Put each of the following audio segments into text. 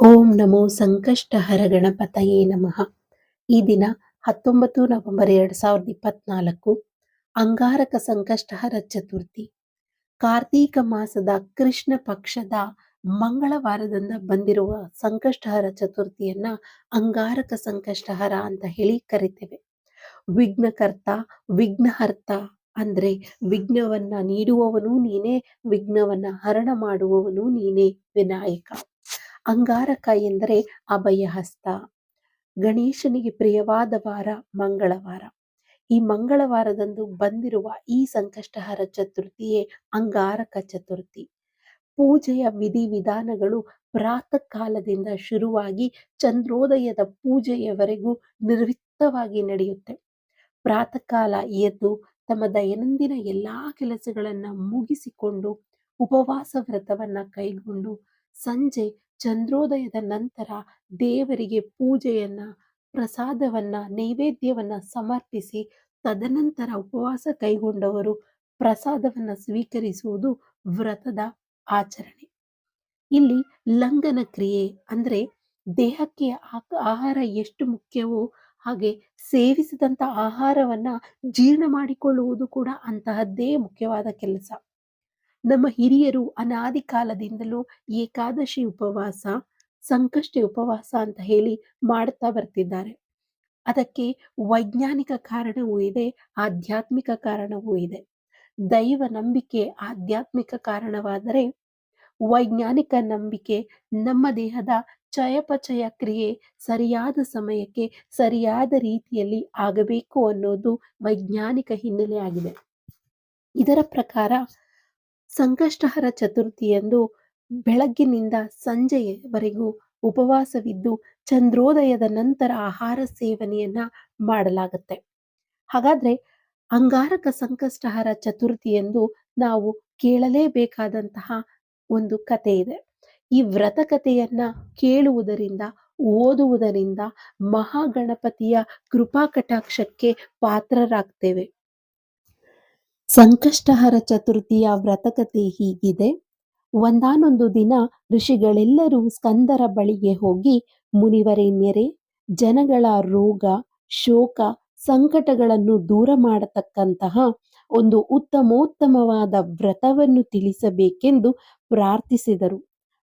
ಓಂ ನಮೋ ಸಂಕಷ್ಟಹರ ಗಣಪತಯೇ ನಮಃ. ಈ ದಿನ ಹತ್ತೊಂಬತ್ತು ನವೆಂಬರ್ ಎರಡು ಸಾವಿರದ ಇಪ್ಪತ್ನಾಲ್ಕು, ಅಂಗಾರಕ ಸಂಕಷ್ಟಹರ ಚತುರ್ಥಿ. ಕಾರ್ತೀಕ ಮಾಸದ ಕೃಷ್ಣ ಪಕ್ಷದ ಮಂಗಳವಾರದಿಂದ ಬಂದಿರುವ ಸಂಕಷ್ಟಹರ ಚತುರ್ಥಿಯನ್ನ ಅಂಗಾರಕ ಸಂಕಷ್ಟಹರ ಅಂತ ಹೇಳಿ ಕರಿತೇವೆ. ವಿಘ್ನಕರ್ತ, ವಿಘ್ನಹರ್ತ ಅಂದ್ರೆ ವಿಘ್ನವನ್ನ ನೀಡುವವನು ನೀನೇ, ವಿಘ್ನವನ್ನ ಹರಣ ಮಾಡುವವನು ನೀನೇ ವಿನಾಯಕ. ಅಂಗಾರಕ ಎಂದರೆ ಅಭಯಹಸ್ತ ಗಣೇಶನಿಗೆ ಪ್ರಿಯವಾದ ವಾರ ಮಂಗಳವಾರ. ಈ ಮಂಗಳವಾರದಂದು ಬಂದಿರುವ ಈ ಸಂಕಷ್ಟಹರ ಚತುರ್ಥಿಯೇ ಅಂಗಾರಕ ಚತುರ್ಥಿ. ಪೂಜೆಯ ವಿಧಿವಿಧಾನಗಳು ಪ್ರಾತಃ ಕಾಲದಿಂದ ಶುರುವಾಗಿ ಚಂದ್ರೋದಯದ ಪೂಜೆಯವರೆಗೂ ನಿರ್ವಿತ್ತವಾಗಿ ನಡೆಯುತ್ತೆ. ಪ್ರಾತಃ ಕಾಲ ಎದ್ದು ತಮ್ಮ ದೈನಂದಿನ ಎಲ್ಲಾ ಕೆಲಸಗಳನ್ನ ಮುಗಿಸಿಕೊಂಡು ಉಪವಾಸ ವ್ರತವನ್ನ ಕೈಗೊಂಡು ಸಂಜೆ ಚಂದ್ರೋದಯದ ನಂತರ ದೇವರಿಗೆ ಪೂಜೆಯನ್ನ, ಪ್ರಸಾದವನ್ನ, ನೈವೇದ್ಯವನ್ನ ಸಮರ್ಪಿಸಿ, ತದನಂತರ ಉಪವಾಸ ಕೈಗೊಂಡವರು ಪ್ರಸಾದವನ್ನ ಸ್ವೀಕರಿಸುವುದು ವ್ರತದ ಆಚರಣೆ. ಇಲ್ಲಿ ಲಂಗನ ಕ್ರಿಯೆ ಅಂದ್ರೆ ದೇಹಕ್ಕೆ ಆಹಾರ ಎಷ್ಟು ಮುಖ್ಯವೋ ಹಾಗೆ ಸೇವಿಸಿದಂತ ಆಹಾರವನ್ನ ಜೀರ್ಣ ಮಾಡಿಕೊಳ್ಳುವುದು ಕೂಡ ಅಂತಹದ್ದೇ ಮುಖ್ಯವಾದ ಕೆಲಸ. ನಮ್ಮ ಹಿರಿಯರು ಅನಾದಿ ಕಾಲದಿಂದಲೂ ಏಕಾದಶಿ ಉಪವಾಸ, ಸಂಕಷ್ಟಿ ಉಪವಾಸ ಅಂತ ಹೇಳಿ ಮಾಡ್ತಾ ಬರ್ತಿದ್ದಾರೆ. ಅದಕ್ಕೆ ವೈಜ್ಞಾನಿಕ ಕಾರಣವೂ ಇದೆ, ಆಧ್ಯಾತ್ಮಿಕ ಕಾರಣವೂ ಇದೆ. ದೈವ ನಂಬಿಕೆ ಆಧ್ಯಾತ್ಮಿಕ ಕಾರಣವಾದರೆ ವೈಜ್ಞಾನಿಕ ನಂಬಿಕೆ ನಮ್ಮ ದೇಹದ ಚಯಪಚಯ ಕ್ರಿಯೆ ಸರಿಯಾದ ಸಮಯಕ್ಕೆ ಸರಿಯಾದ ರೀತಿಯಲ್ಲಿ ಆಗಬೇಕು ಅನ್ನೋದು ವೈಜ್ಞಾನಿಕ ಹಿನ್ನೆಲೆಯಾಗಿದೆ ಇದರ ಪ್ರಕಾರ ಸಂಕಷ್ಟಹರ ಚತುರ್ಥಿಯಂದು ಬೆಳಗ್ಗಿನಿಂದ ಸಂಜೆಯವರೆಗೂ ಉಪವಾಸವಿದ್ದು ಚಂದ್ರೋದಯದ ನಂತರ ಆಹಾರ ಸೇವನೆಯನ್ನ ಮಾಡಲಾಗುತ್ತೆ. ಹಾಗಾದ್ರೆ ಅಂಗಾರಕ ಸಂಕಷ್ಟಹರ ಚತುರ್ಥಿಯಂದು ನಾವು ಕೇಳಲೇಬೇಕಾದಂತಹ ಒಂದು ಕತೆ ಇದೆ. ಈ ವ್ರತ ಕಥೆಯನ್ನ ಕೇಳುವುದರಿಂದ, ಓದುವುದರಿಂದ ಮಹಾಗಣಪತಿಯ ಕೃಪಾ ಕಟಾಕ್ಷಕ್ಕೆ ಪಾತ್ರರಾಗ್ತೇವೆ. ಸಂಕಷ್ಟಹರ ಚತುರ್ಥಿಯ ವ್ರತಕತೆ ಹೀಗಿದೆ. ಒಂದಾನೊಂದು ದಿನ ಋಷಿಗಳೆಲ್ಲರೂ ಸ್ಕಂದರ ಬಳಿಗೆ ಹೋಗಿ ಮುನಿವರೇಣ್ಯರೇ ಜನಗಳ ರೋಗ, ಶೋಕ, ಸಂಕಟಗಳನ್ನು ದೂರ ಮಾಡತಕ್ಕಂತಹ ಒಂದು ಉತ್ತಮೋತ್ತಮವಾದ ವ್ರತವನ್ನು ತಿಳಿಸಬೇಕೆಂದು ಪ್ರಾರ್ಥಿಸಿದರು.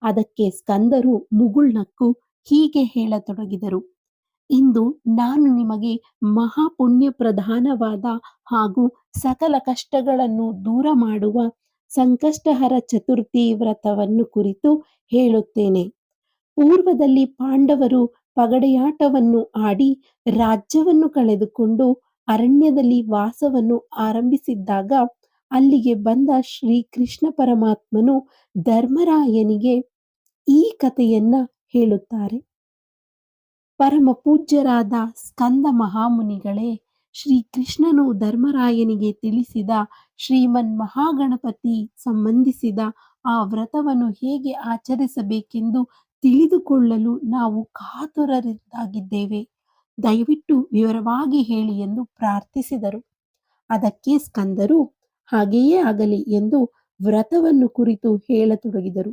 ಅದಕ್ಕೆ ಸ್ಕಂದರು ಮುಗುಳ್ನಕ್ಕು ಹೀಗೆ ಹೇಳತೊಡಗಿದರು. ಇಂದು ನಾನು ನಿಮಗೆ ಮಹಾಪುಣ್ಯ ಪ್ರಧಾನವಾದ ಹಾಗೂ ಸಕಲ ಕಷ್ಟಗಳನ್ನು ದೂರ ಮಾಡುವ ಸಂಕಷ್ಟಹರ ಚತುರ್ಥಿ ವ್ರತವನ್ನು ಕುರಿತು ಹೇಳುತ್ತೇನೆ. ಪೂರ್ವದಲ್ಲಿ ಪಾಂಡವರು ಪಗಡೆಯಾಟವನ್ನು ಆಡಿ ರಾಜ್ಯವನ್ನು ಕಳೆದುಕೊಂಡು ಅರಣ್ಯದಲ್ಲಿ ವಾಸವನ್ನು ಆರಂಭಿಸಿದ್ದಾಗ ಅಲ್ಲಿಗೆ ಬಂದ ಶ್ರೀ ಕೃಷ್ಣ ಪರಮಾತ್ಮನು ಧರ್ಮರಾಯನಿಗೆ ಈ ಕಥೆಯನ್ನ ಹೇಳುತ್ತಾರೆ. ಪರಮ ಪೂಜ್ಯರಾದ ಸ್ಕಂದ ಮಹಾಮುನಿಗಳೇ ಶ್ರೀ ಕೃಷ್ಣನು ಧರ್ಮರಾಯನಿಗೆ ತಿಳಿಸಿದ ಶ್ರೀಮನ್ ಮಹಾಗಣಪತಿ ಸಂಬಂಧಿಸಿದ ಆ ವ್ರತವನ್ನು ಹೇಗೆ ಆಚರಿಸಬೇಕೆಂದು ತಿಳಿದುಕೊಳ್ಳಲು ನಾವು ಕಾತುರರಿದ್ದಾಗಿದ್ದೇವೆ. ದಯವಿಟ್ಟು ವಿವರವಾಗಿ ಹೇಳಿ ಎಂದು ಪ್ರಾರ್ಥಿಸಿದರು. ಅದಕ್ಕೆ ಸ್ಕಂದರು, ಹಾಗೆಯೇ ಆಗಲಿ ಎಂದು ವ್ರತವನ್ನು ಕುರಿತು ಹೇಳತೊಡಗಿದರು.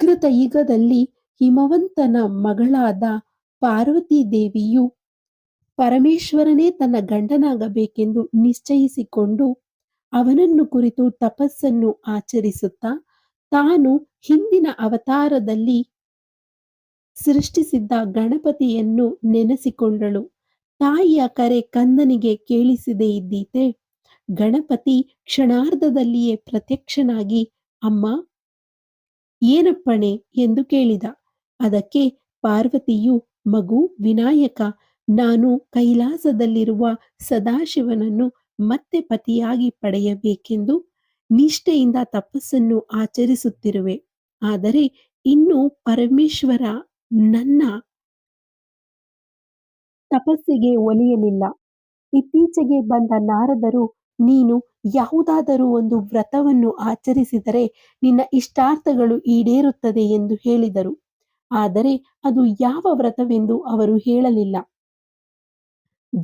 ಕೃತಯುಗದಲ್ಲಿ ಹಿಮವಂತನ ಮಗಳಾದ ಪಾರ್ವತಿ ದೇವಿಯು ಪರಮೇಶ್ವರನೇ ತನ್ನ ಗಂಡನಾಗಬೇಕೆಂದು ನಿಶ್ಚಯಿಸಿಕೊಂಡು ಅವನನ್ನು ಕುರಿತು ತಪಸ್ಸನ್ನು ಆಚರಿಸುತ್ತಾ ತಾನು ಹಿಂದಿನ ಅವತಾರದಲ್ಲಿ ಸೃಷ್ಟಿಸಿದ್ದ ಗಣಪತಿಯನ್ನು ನೆನೆಸಿಕೊಂಡಳು. ತಾಯಿಯ ಕರೆ ಕಂದನಿಗೆ ಕೇಳಿಸಿದೆ ಇದ್ದೀತೆ. ಗಣಪತಿ ಕ್ಷಣಾರ್ಧದಲ್ಲಿಯೇ ಪ್ರತ್ಯಕ್ಷನಾಗಿ, ಅಮ್ಮ, ಏನಪ್ಪಣೆ? ಎಂದು ಕೇಳಿದ. ಅದಕ್ಕೆ ಪಾರ್ವತಿಯು ಮಗು ವಿನಾಯಕ, ನಾನು ಕೈಲಾಸದಲ್ಲಿರುವ ಸದಾಶಿವನನ್ನು ಮತ್ತೆ ಪತಿಯಾಗಿ ಪಡೆಯಬೇಕೆಂದು ನಿಷ್ಠೆಯಿಂದ ತಪಸ್ಸನ್ನು ಆಚರಿಸುತ್ತಿರುವೆ. ಆದರೆ ಇನ್ನು ಪರಮೇಶ್ವರ ನನ್ನ ತಪಸ್ಸಿಗೆ ಒಲಿಯಲಿಲ್ಲ. ಇತ್ತೀಚೆಗೆ ಬಂದ ನಾರದರು, ನೀನು ಯಾವುದಾದರೂ ಒಂದು ವ್ರತವನ್ನು ಆಚರಿಸಿದರೆ ನಿನ್ನ ಇಷ್ಟಾರ್ಥಗಳು ಈಡೇರುತ್ತದೆ ಎಂದು ಹೇಳಿದರು. ಆದರೆ ಅದು ಯಾವ ವ್ರತವೆಂದು ಅವರು ಹೇಳಲಿಲ್ಲ.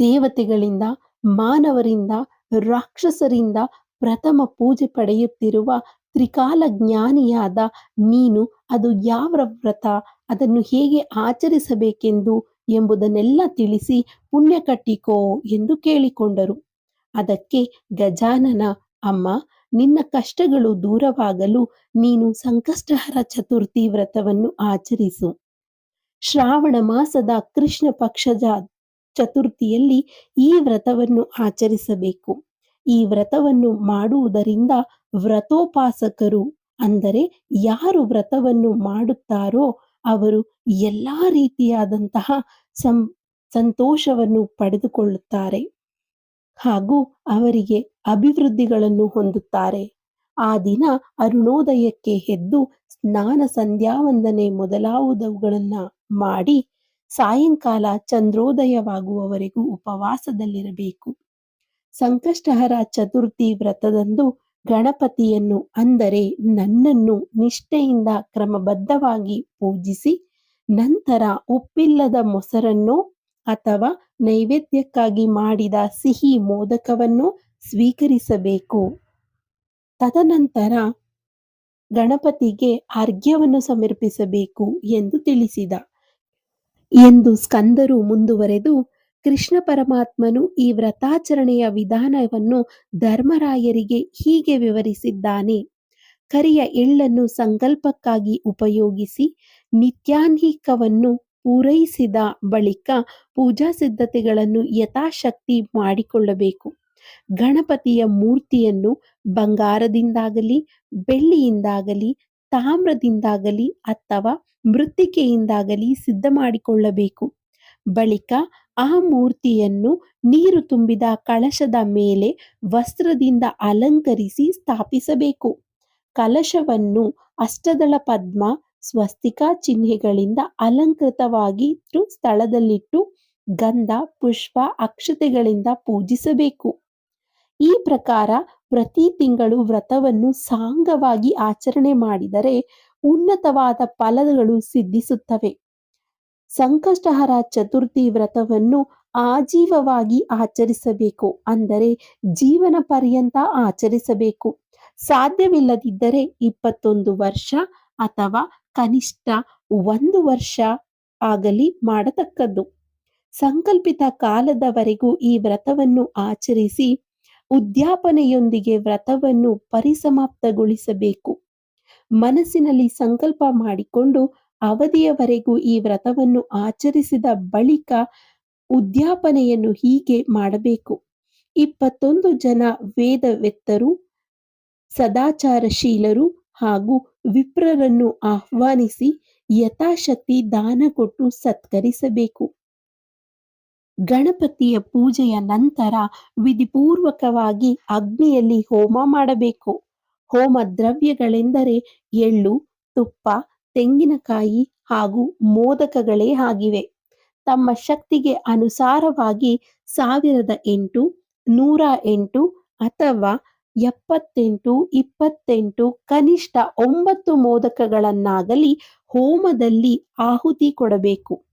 ದೇವತೆಗಳಿಂದ, ಮಾನವರಿಂದ, ರಾಕ್ಷಸರಿಂದ ಪ್ರಥಮ ಪೂಜೆ ಪಡೆಯುತ್ತಿರುವ ತ್ರಿಕಾಲ ಜ್ಞಾನಿಯಾದ ನೀನು ಅದು ಯಾವ ವ್ರತ, ಅದನ್ನು ಹೇಗೆ ಆಚರಿಸಬೇಕೆಂದು ಎಂಬುದನ್ನೆಲ್ಲ ತಿಳಿಸಿ ಪುಣ್ಯ ಕಟ್ಟಿಕೋ ಎಂದು ಕೇಳಿಕೊಂಡರು. ಅದಕ್ಕೆ ಗಜಾನನ, ಅಮ್ಮ ನಿನ್ನ ಕಷ್ಟಗಳು ದೂರವಾಗಲು ನೀನು ಸಂಕಷ್ಟಹರ ಚತುರ್ಥಿ ವ್ರತವನ್ನು ಆಚರಿಸು. ಶ್ರಾವಣ ಮಾಸದ ಕೃಷ್ಣ ಪಕ್ಷದ ಚತುರ್ಥಿಯಲ್ಲಿ ಈ ವ್ರತವನ್ನು ಆಚರಿಸಬೇಕು. ಈ ವ್ರತವನ್ನು ಮಾಡುವುದರಿಂದ ವ್ರತೋಪಾಸಕರು ಅಂದರೆ ಯಾರು ವ್ರತವನ್ನು ಮಾಡುತ್ತಾರೋ ಅವರು ಎಲ್ಲಾ ರೀತಿಯಾದಂತಹ ಸಂ, ಸಂತೋಷವನ್ನು ಪಡೆದುಕೊಳ್ಳುತ್ತಾರೆ. ಹಾಗೂ ಅವರಿಗೆ ಅಭಿವೃದ್ಧಿಗಳನ್ನು ಹೊಂದುತ್ತಾರೆ. ಆ ದಿನ ಅರುಣೋದಯಕ್ಕೆ ಎದ್ದು ಸ್ನಾನ ಸಂಧ್ಯಾವಂದನೆ ಮೊದಲಾವುದವುಗಳನ್ನ ಮಾಡಿ ಸಾಯಂಕಾಲ ಚಂದ್ರೋದಯವಾಗುವವರೆಗೂ ಉಪವಾಸದಲ್ಲಿರಬೇಕು. ಸಂಕಷ್ಟಹರ ಚತುರ್ಥಿ ವ್ರತದಂದು ಗಣಪತಿಯನ್ನು ಅಂದರೆ ನನ್ನನ್ನು ನಿಷ್ಠೆಯಿಂದ ಕ್ರಮಬದ್ಧವಾಗಿ ಪೂಜಿಸಿ ನಂತರ ಉಪ್ಪಿಲ್ಲದ ಮೊಸರನ್ನು ಅಥವಾ ನೈವೇದ್ಯಕ್ಕಾಗಿ ಮಾಡಿದ ಸಿಹಿ ಮೋದಕವನ್ನು ಸ್ವೀಕರಿಸಬೇಕು. ತದನಂತರ ಗಣಪತಿಗೆ ಅರ್ಘ್ಯವನ್ನು ಸಮರ್ಪಿಸಬೇಕು ಎಂದು ತಿಳಿಸಿದ. ಎಂದು ಸ್ಕಂದರು ಮುಂದುವರೆದು ಕೃಷ್ಣ ಪರಮಾತ್ಮನು ಈ ವ್ರತಾಚರಣೆಯ ವಿಧಾನವನ್ನು ಧರ್ಮರಾಯರಿಗೆ ಹೀಗೆ ವಿವರಿಸಿದ್ದಾನೆ. ಕರಿಯ ಎಳ್ಳನ್ನು ಸಂಕಲ್ಪಕ್ಕಾಗಿ ಉಪಯೋಗಿಸಿ ನಿತ್ಯಾನ್ಹಿಕವನ್ನು ಪೂರೈಸಿದ ಬಳಿಕ ಪೂಜಾ ಸಿದ್ಧತೆಗಳನ್ನು ಯಥಾಶಕ್ತಿ ಮಾಡಿಕೊಳ್ಳಬೇಕು. ಗಣಪತಿಯ ಮೂರ್ತಿಯನ್ನು ಬಂಗಾರದಿಂದಾಗಲಿ, ಬೆಳ್ಳಿಯಿಂದಾಗಲಿ, ತಾಮ್ರದಿಂದಾಗಲಿ ಅಥವಾ ಮೃತ್ತಿಕೆಯಿಂದಾಗಲಿ ಸಿದ್ಧ ಮಾಡಿಕೊಳ್ಳಬೇಕು. ಬಳಿಕ ಆ ಮೂರ್ತಿಯನ್ನು ನೀರು ತುಂಬಿದ ಕಳಶದ ಮೇಲೆ ವಸ್ತ್ರದಿಂದ ಅಲಂಕರಿಸಿ ಸ್ಥಾಪಿಸಬೇಕು. ಕಲಶವನ್ನು ಅಷ್ಟದಳ ಪದ್ಮ ಸ್ವಸ್ತಿಕಾ ಚಿಹ್ನೆಗಳಿಂದ ಅಲಂಕೃತವಾಗಿ ಸ್ಥಳದಲ್ಲಿಟ್ಟು ಗಂಧ, ಪುಷ್ಪ, ಅಕ್ಷತೆಗಳಿಂದ ಪೂಜಿಸಬೇಕು. ಈ ಪ್ರಕಾರ ಪ್ರತಿ ತಿಂಗಳು ವ್ರತವನ್ನು ಸಾಂಗವಾಗಿ ಆಚರಣೆ ಮಾಡಿದರೆ ಉನ್ನತವಾದ ಫಲಗಳು ಸಿದ್ಧಿಸುತ್ತವೆ. ಸಂಕಷ್ಟಹರ ಚತುರ್ಥಿ ವ್ರತವನ್ನು ಆಜೀವವಾಗಿ ಆಚರಿಸಬೇಕು ಅಂದರೆ ಜೀವನ ಪರ್ಯಂತ ಆಚರಿಸಬೇಕು. ಸಾಧ್ಯವಿಲ್ಲದಿದ್ದರೆ ಇಪ್ಪತ್ತೊಂದು ವರ್ಷ ಅಥವಾ ಕನಿಷ್ಠ ಒಂದು ವರ್ಷ ಆಗಲಿ ಮಾಡತಕ್ಕದ್ದು. ಸಂಕಲ್ಪಿತ ಕಾಲದವರೆಗೂ ಈ ವ್ರತವನ್ನು ಆಚರಿಸಿ ಉದ್ಯಾಪನೆಯೊಂದಿಗೆ ವ್ರತವನ್ನು ಪರಿಸಮಾಪ್ತಗೊಳಿಸಬೇಕು. ಮನಸ್ಸಿನಲ್ಲಿ ಸಂಕಲ್ಪ ಮಾಡಿಕೊಂಡು ಅವಧಿಯವರೆಗೂ ಈ ವ್ರತವನ್ನು ಆಚರಿಸಿದ ಬಳಿಕ ಉದ್ಯಾಪನೆಯನ್ನು ಹೀಗೆ ಮಾಡಬೇಕು. ಇಪ್ಪತ್ತೊಂದು ಜನ ವೇದವೆತ್ತರು, ಸದಾಚಾರಶೀಲರು ಹಾಗೂ ವಿಪ್ರರನ್ನು ಆಹ್ವಾನಿಸಿ ಯಥಾಶಕ್ತಿ ದಾನ ಕೊಟ್ಟು ಸತ್ಕರಿಸಬೇಕು. ಗಣಪತಿಯ ಪೂಜೆಯ ನಂತರ ವಿಧಿಪೂರ್ವಕವಾಗಿ ಅಗ್ನಿಯಲ್ಲಿ ಹೋಮ ಮಾಡಬೇಕು. ಹೋಮ ದ್ರವ್ಯಗಳೆಂದರೆ ಎಳ್ಳು, ತುಪ್ಪ, ತೆಂಗಿನಕಾಯಿ ಹಾಗೂ ಮೋದಕಗಳೇ ಆಗಿವೆ. ತಮ್ಮ ಶಕ್ತಿಗೆ ಅನುಸಾರವಾಗಿ ಸಾವಿರದ ಎಂಟು ನೂರ ಎಂಟು ಅಥವಾ ಎಪ್ಪತ್ತೆಂಟು, ಇಪ್ಪತ್ತೆಂಟು ಕನಿಷ್ಠ ಒಂಬತ್ತು ಮೋದಕಗಳನ್ನಾಗಲಿ ಹೋಮದಲ್ಲಿ ಆಹುತಿ ಕೊಡಬೇಕು.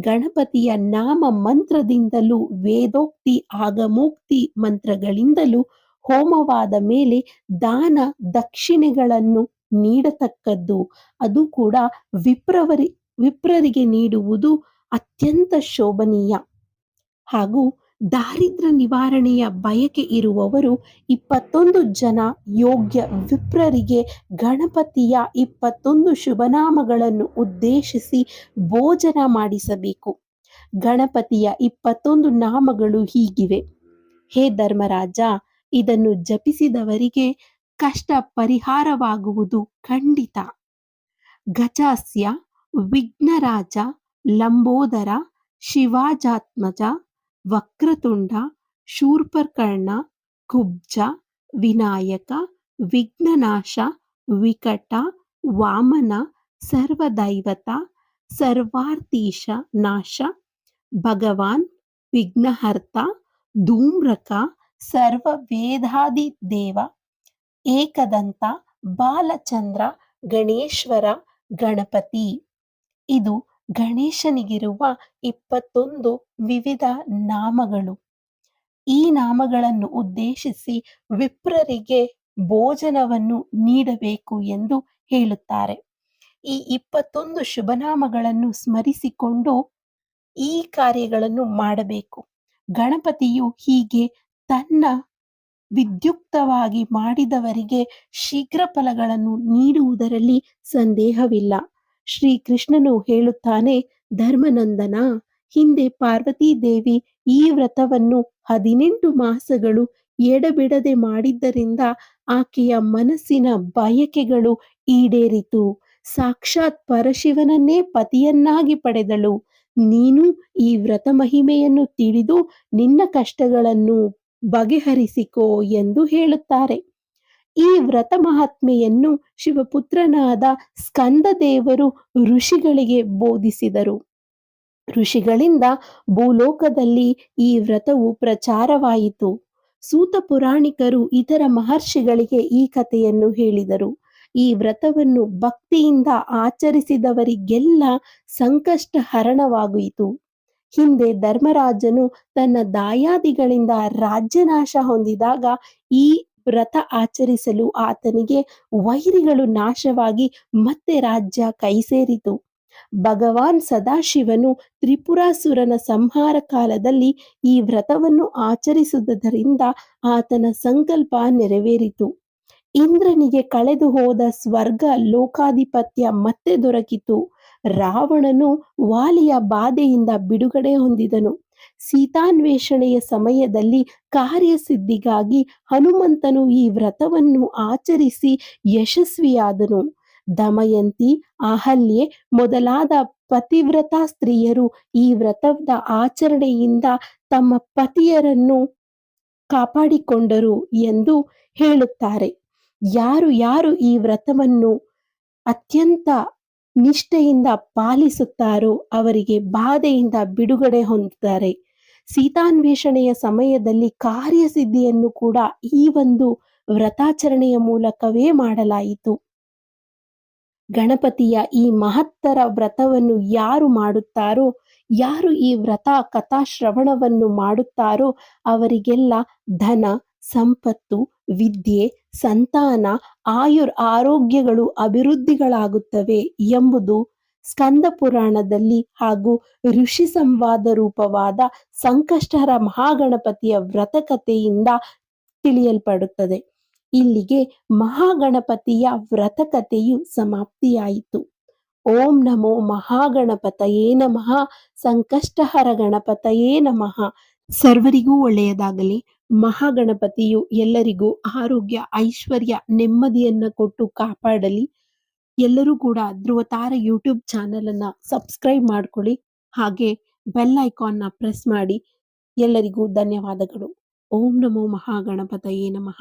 ಗಣಪತಿಯ ನಾಮ ಮಂತ್ರದಿಂದಲೂ ವೇದೋಕ್ತಿ, ಆಗಮೋಕ್ತಿ ಮಂತ್ರಗಳಿಂದಲೂ ಹೋಮವಾದ ಮೇಲೆ ದಾನ ದಕ್ಷಿಣೆಗಳನ್ನು ನೀಡತಕ್ಕದ್ದು. ಅದು ಕೂಡ ವಿಪ್ರವರಿ, ವಿಪ್ರರಿಗೆ ನೀಡುವುದು ಅತ್ಯಂತ ಶೋಭನೀಯ. ಹಾಗೂ ದಾರಿದ್ರ್ಯ ನಿವಾರಣೆಯ ಬಯಕೆ ಇರುವವರು ಇಪ್ಪತ್ತೊಂದು ಜನ ಯೋಗ್ಯ ವಿಪ್ರರಿಗೆ ಗಣಪತಿಯ ಇಪ್ಪತ್ತೊಂದು ಶುಭನಾಮಗಳನ್ನು ಉದ್ದೇಶಿಸಿ ಭೋಜನ ಮಾಡಿಸಬೇಕು. ಗಣಪತಿಯ ಇಪ್ಪತ್ತೊಂದು ನಾಮಗಳು ಹೀಗಿವೆ. ಹೇ ಧರ್ಮರಾಜ, ಇದನ್ನು ಜಪಿಸಿದವರಿಗೆ ಕಷ್ಟ ಪರಿಹಾರವಾಗುವುದು ಖಂಡಿತ. ಗಜಾಸ್ಯ, ವಿಘ್ನರಾಜ, ಲಂಬೋದರ, ಶಿವಾಜಾತ್ಮಜ ವಕ್ರತುಂಡ, ಶೂರ್ಪಕರ್ಣ, ಕುಬ್ಜ, ವಿನಾಯಕ, ವಿಘ್ನನಾಶ, ವಿಕಟ, ವಾಮನ, ಸರ್ವದೈವತ ಸರ್ವಾರ್ಥೀಶ ನಾಶ, ಭಗವಾನ್, ವಿಘ್ನಹರ್ತ, ಧೂಮ್ರಕ ಸರ್ವ ವೇದಾದಿ ದೇವ ಏಕದಂತ, ಬಾಲಚಂದ್ರ, ಗಣೇಶ್ವರ, ಗಣಪತಿ. ಇದು ಗಣೇಶನಿಗಿರುವ ಇಪ್ಪತ್ತೊಂದು ವಿವಿಧ ನಾಮಗಳು. ಈ ನಾಮಗಳನ್ನು ಉದ್ದೇಶಿಸಿ ವಿಪ್ರರಿಗೆ ಭೋಜನವನ್ನು ನೀಡಬೇಕು ಎಂದು ಹೇಳುತ್ತಾರೆ. ಈ ಇಪ್ಪತ್ತೊಂದು ಶುಭನಾಮಗಳನ್ನು ಸ್ಮರಿಸಿಕೊಂಡು ಈ ಕಾರ್ಯಗಳನ್ನು ಮಾಡಬೇಕು. ಗಣಪತಿಯು ಹೀಗೆ ತನ್ನ ವಿದ್ಯುಕ್ತವಾಗಿ ಮಾಡಿದವರಿಗೆ ಶೀಘ್ರ ಫಲಗಳನ್ನು ನೀಡುವುದರಲ್ಲಿ ಸಂದೇಹವಿಲ್ಲ. ಶ್ರೀಕೃಷ್ಣನು ಹೇಳುತ್ತಾನೆ, ಧರ್ಮನಂದನ, ಹಿಂದೆ ಪಾರ್ವತೀ ದೇವಿ ಈ ವ್ರತವನ್ನು ಹದಿನೆಂಟು ಮಾಸಗಳು ಎಡಬಿಡದೆ ಮಾಡಿದ್ದರಿಂದ ಆಕೆಯ ಮನಸ್ಸಿನ ಬಯಕೆಗಳು ಈಡೇರಿತು. ಸಾಕ್ಷಾತ್ ಪರಶಿವನನ್ನೇ ಪತಿಯನ್ನಾಗಿ ಪಡೆದಳು. ನೀನು ಈ ವ್ರತ ಮಹಿಮೆಯನ್ನು ತಿಳಿದು ನಿನ್ನ ಕಷ್ಟಗಳನ್ನು ಬಗೆಹರಿಸಿಕೋ ಎಂದು ಹೇಳುತ್ತಾರೆ. ಈ ವ್ರತ ಮಹಾತ್ಮೆಯನ್ನು ಶಿವಪುತ್ರನಾದ ಸ್ಕಂದದೇವರು ಋಷಿಗಳಿಗೆ ಬೋಧಿಸಿದರು. ಋಷಿಗಳಿಂದ ಭೂಲೋಕದಲ್ಲಿ ಈ ವ್ರತವು ಪ್ರಚಾರವಾಯಿತು. ಸೂತ ಪುರಾಣಿಕರು ಇತರ ಮಹರ್ಷಿಗಳಿಗೆ ಈ ಕಥೆಯನ್ನು ಹೇಳಿದರು. ಈ ವ್ರತವನ್ನು ಭಕ್ತಿಯಿಂದ ಆಚರಿಸಿದವರಿಗೆಲ್ಲ ಸಂಕಷ್ಟ ಹರಣವಾಗುಯಿತು. ಹಿಂದೆ ಧರ್ಮರಾಜನು ತನ್ನ ದಾಯಾದಿಗಳಿಂದ ರಾಜ್ಯನಾಶ ಹೊಂದಿದಾಗ ಈ ವ್ರತ ಆಚರಿಸಲು ಆತನಿಗೆ ವೈರಿಗಳು ನಾಶವಾಗಿ ಮತ್ತೆ ರಾಜ್ಯ ಕೈ ಸೇರಿತು. ಭಗವಾನ್ ಸದಾಶಿವನು ತ್ರಿಪುರಾಸುರನ ಸಂಹಾರ ಕಾಲದಲ್ಲಿ ಈ ವ್ರತವನ್ನು ಆಚರಿಸುವುದರಿಂದ ಆತನ ಸಂಕಲ್ಪ ನೆರವೇರಿತು. ಇಂದ್ರನಿಗೆ ಕಳೆದು ಹೋದ ಸ್ವರ್ಗ ಲೋಕಾಧಿಪತ್ಯ ಮತ್ತೆ ದೊರಕಿತು. ರಾವಣನು ವಾಲಿಯ ಬಾಧೆಯಿಂದ ಬಿಡುಗಡೆ ಹೊಂದಿದನು. ಸೀತಾನ್ವೇಷಣೆಯ ಸಮಯದಲ್ಲಿ ಕಾರ್ಯಸಿದ್ಧಿಗಾಗಿ ಹನುಮಂತನು ಈ ವ್ರತವನ್ನು ಆಚರಿಸಿ ಯಶಸ್ವಿಯಾದನು. ದಮಯಂತಿ, ಅಹಲ್ಯೆ ಮೊದಲಾದ ಪತಿವ್ರತ ಸ್ತ್ರೀಯರು ಈ ವ್ರತದ ಆಚರಣೆಯಿಂದ ತಮ್ಮ ಪತಿಯರನ್ನು ಕಾಪಾಡಿಕೊಂಡರು ಎಂದು ಹೇಳುತ್ತಾರೆ. ಯಾರು ಯಾರು ಈ ವ್ರತವನ್ನು ಅತ್ಯಂತ ನಿಷ್ಠೆಯಿಂದ ಪಾಲಿಸುತ್ತಾರೋ ಅವರಿಗೆ ಬಾಧೆಯಿಂದ ಬಿಡುಗಡೆ ಹೊಂದುತ್ತಾರೆ. ಸೀತಾನ್ವೇಷಣೆಯ ಸಮಯದಲ್ಲಿ ಕಾರ್ಯಸಿದ್ಧಿಯನ್ನು ಕೂಡ ಈ ಒಂದು ವ್ರತಾಚರಣೆಯ ಮೂಲಕವೇ ಮಾಡಲಾಯಿತು. ಗಣಪತಿಯ ಈ ಮಹತ್ತರ ವ್ರತವನ್ನು ಯಾರು ಮಾಡುತ್ತಾರೋ, ಯಾರು ಈ ವ್ರತ ಕಥಾ ಶ್ರವಣವನ್ನು ಮಾಡುತ್ತಾರೋ ಅವರಿಗೆಲ್ಲ ಧನ ಸಂಪತ್ತು, ವಿದ್ಯೆ, ಸಂತಾನ ಆಯುರ್ ಆರೋಗ್ಯಗಳು ಅಭಿವೃದ್ಧಿಗಳಾಗುತ್ತವೆ ಎಂಬುದು ಸ್ಕಂದ ಪುರಾಣದಲ್ಲಿ ಹಾಗೂ ಋಷಿ ಸಂವಾದ ರೂಪವಾದ ಸಂಕಷ್ಟಹರ ಮಹಾಗಣಪತಿಯ ವ್ರತಕಥೆಯಿಂದ ತಿಳಿಯಲ್ಪಡುತ್ತದೆ. ಇಲ್ಲಿಗೆ ಮಹಾಗಣಪತಿಯ ವ್ರತಕಥೆಯು ಸಮಾಪ್ತಿಯಾಯಿತು. ಓಂ ನಮೋ ಮಹಾಗಣಪತಯೇ ನಮಃ, ಸಂಕಷ್ಟಹರ ಗಣಪತಯೇ ನಮಃ. ಸರ್ವರಿಗೂ ಒಳ್ಳೆಯದಾಗಲಿ. ಮಹಾಗಣಪತಿಯು ಎಲ್ಲರಿಗೂ ಆರೋಗ್ಯ, ಐಶ್ವರ್ಯ, ನೆಮ್ಮದಿಯನ್ನ ಕೊಟ್ಟು ಕಾಪಾಡಲಿ. ಎಲ್ಲರೂ ಕೂಡ ಧ್ರುವತಾರ ಯೂಟ್ಯೂಬ್ ಚಾನೆಲ್ ಅನ್ನ ಸಬ್ಸ್ಕ್ರೈಬ್ ಮಾಡ್ಕೊಳ್ಳಿ. ಹಾಗೆ ಬೆಲ್ ಐಕಾನ್ನ ಪ್ರೆಸ್ ಮಾಡಿ. ಎಲ್ಲರಿಗೂ ಧನ್ಯವಾದಗಳು. ಓಂ ನಮೋ ಮಹಾಗಣಪತಯೇ ನಮಃ.